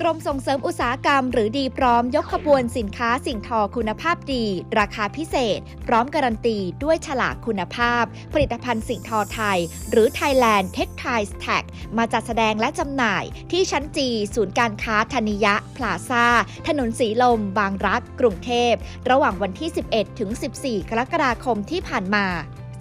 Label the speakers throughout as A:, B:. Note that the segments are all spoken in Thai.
A: กรมส่งเสริมอุตสาหกรรมหรือดีพร้อมยกขบวนสินค้าสิ่งทอคุณภาพดี ราคาพิเศษ พร้อมการันตีด้วยฉลากคุณภาพ ผลิตภัณฑ์สิ่งทอไทย หรือ Thailand Textiles Tag มาจัดแสดงและจำหน่ายที่ชั้นจีศูนย์การค้าธนิยะพลาซาถนนสีลม บางรัก กรุงเทพ ระหว่างวันที่ 11 ถึง 14 กรกฎาคมที่ผ่านมา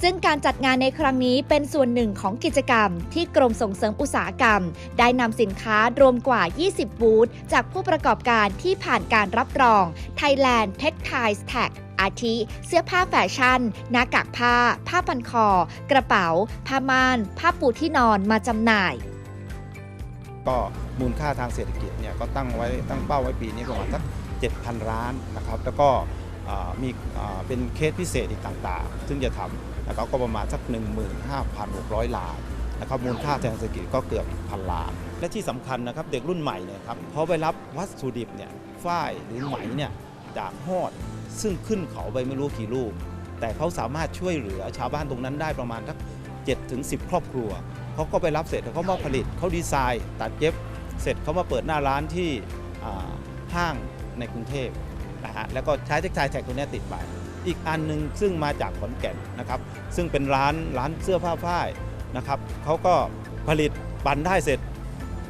A: ซึ่งการจัดงานในครั้งนี้เป็นส่วนหนึ่งของกิจกรรม ที่กรมส่งเสริมอุตสาหกรรม ได้นำสินค้ารวมกว่า 20 บูธจากผู้ประกอบการที่ผ่านการรับรอง Thailand Textiles Tag อาทิ เสื้อผ้าแฟชั่น หน้ากากผ้า ผ้าพันคอ กระเป๋า ผ้าม่าน ผ้าปูที่นอนมาจำหน่าย
B: ก็มูลค่าทางเศรษฐกิจเนี่ยก็ตั้งไว้ตั้งเป้าไว้ปีนี้ประมาณสัก 7,000 ล้านนะครับ แล้วก็มีเป็นเคสพิเศษอีกต่างๆ ซึ่งจะทำ นะครับก็ประมาณสัก 15,600 ล้านนะครับมูลค่าทางเศรษฐกิจก็เกือบพันล้าน และที่สำคัญนะครับเด็กรุ่นใหม่เนี่ยครับเขาไปรับวัตถุดิบเนี่ยฝ้ายหรือไหมเนี่ยจากฮอด ซึ่งขึ้นเขาไปไม่รู้กี่ลูก แต่เขาสามารถช่วยเหลือชาวบ้านตรงนั้นได้ประมาณสัก7ถึง10ครอบครัวเขาก็ไปรับเสร็จแล้วเขามาผลิตเขาดีไซน์ ตัดเย็บเสร็จเขามาเปิดหน้าร้านที่ห้างในกรุงเทพนะฮะแล้วก็ใช้เทคไทแท็กตัวเนี้ยติดไป อีกอันหนึ่งซึ่งมาจากขอนแก่นนะครับ ซึ่งเป็นร้านร้านเสื้อผ้าฝ้ายนะครับเขาก็ผลิตปั่นได้เสร็จ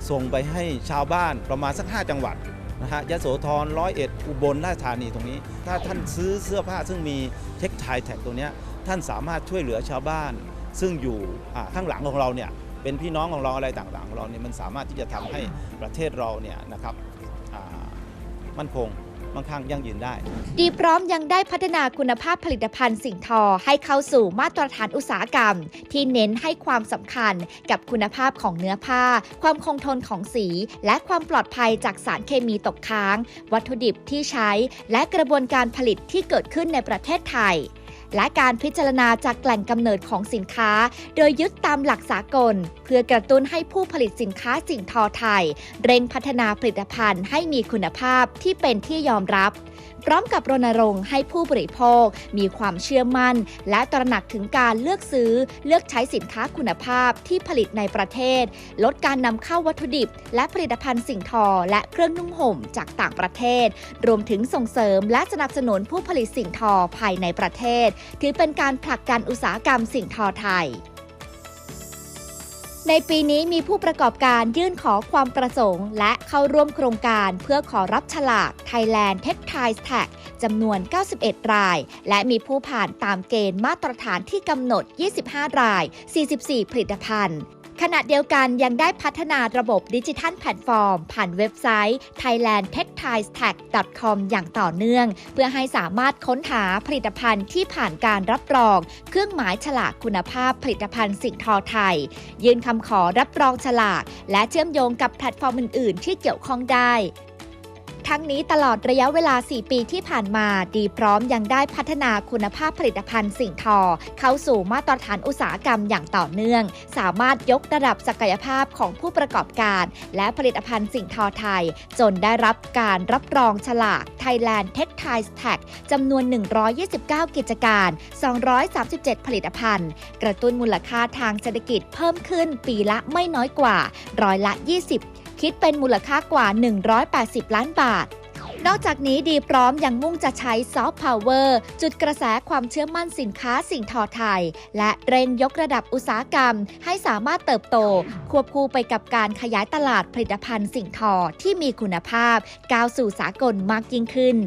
B: ส่งไปให้ชาวบ้านประมาณสัก 5 จังหวัดนะฮะยะโสธรร้อยเอ็ดอุบลราชธานีตรงนี้ ถ้าท่านซื้อเสื้อผ้าซึ่งมีเทคไทแท็กตัวเนี้ยท่านสามารถช่วยเหลือชาวบ้าน ซึ่งอยู่ข้างหลังของเราเนี่ยเป็นพี่น้องของเราอะไรต่างๆของเราเนี่ยมันสามารถที่จะทำให้ประเทศเราเนี่ยนะครับมั่นคง มั่งคั่งยั่งยืนได้
A: ดีพร้อมยังได้พัฒนาคุณภาพผลิตภัณฑ์สิ่งทอให้เข้าสู่มาตรฐานอุตสาหกรรม ที่เน้นให้ความสำคัญกับคุณภาพของเนื้อผ้า ความคงทนของสี และความปลอดภัยจากสารเคมีตกค้าง วัตถุดิบที่ใช้ และกระบวนการผลิตที่เกิดขึ้นในประเทศไทย และการพิจารณาจากแหล่งกำเนิดของสินค้า โดยยึดตามหลักสากล เพื่อกระตุ้นให้ผู้ผลิตสินค้าสิ่งทอไทย เร่งพัฒนาผลิตภัณฑ์ให้มีคุณภาพที่เป็นที่ยอมรับพร้อมกับรณรงค์ให้ผู้บริโภค มีความเชื่อมั่น และตระหนักถึงการเลือกซื้อ เลือกใช้สินค้าคุณภาพที่ผลิตในประเทศ ลดการนำเข้าวัตถุดิบ และผลิตภัณฑ์สิ่งทอ และเครื่องนุ่งห่มจากต่างประเทศ รวมถึงส่งเสริมและสนับสนุนผู้ผลิตสิ่งทอภายในประเทศถือเป็นการผลักดันอุตสาหกรรมสิ่งทอไทย ในปีนี้มีผู้ประกอบการยื่นขอความประสงค์ และเข้าร่วมโครงการเพื่อขอรับฉลาก Thailand Textile Tag จำนวน 91 ราย และมีผู้ผ่านตามเกณฑ์มาตรฐานที่กำหนด 25 ราย 44 ผลิตภัณฑ์ ขณะเดียวกันยังได้พัฒนาระบบดิจิทัลแพลตฟอร์ม ผ่านเว็บไซต์ thailand t e c h t i e s t a g c o m อย่างต่อเนื่อง เพื่อให้สามารถค้นหาผลิตภัณฑ์ที่ผ่านการรับรอง เครื่องหมายฉลากคุณภาพผลิตภัณฑ์สิ่งทอไทย ยื่นคำขอรับรองฉลาก และเชื่อมโยงกับแพลตฟอร์มอื่น ๆ ที่เกี่ยวข้องได้ ทั้งนี้ตลอดระยะเวลา 4 ปีที่ผ่านมา ดีพร้อมยังได้พัฒนาคุณภาพผลิตภัณฑ์สิ่งทอ เข้าสู่มาตรฐานอุตสาหกรรมอย่างต่อเนื่อง สามารถยกระดับศักยภาพของผู้ประกอบการ และผลิตภัณฑ์สิ่งทอไทย จนได้รับการรับรองฉลาก Thailand Textiles Tag จำนวน 129 กิจการ 237 ผลิตภัณฑ์ กระตุ้นมูลค่าทางเศรษฐกิจเพิ่มขึ้นปีละไม่น้อยกว่าร้อยละ 20 คิดเป็นมูลค่ากว่า 180 ล้านบาท นอกจากนี้ดีพร้อมยังมุ่งจะใช้ซอฟต์พาวเวอร์จุดกระแสความเชื่อมั่นสินค้าสิ่งทอไทย และเร่งยกระดับอุตสาหกรรม ให้สามารถเติบโต ควบคู่ไปกับการขยายตลาดผลิตภัณฑ์สิ่งทอที่มีคุณภาพก้าวสู่สากลมากยิ่งขึ้น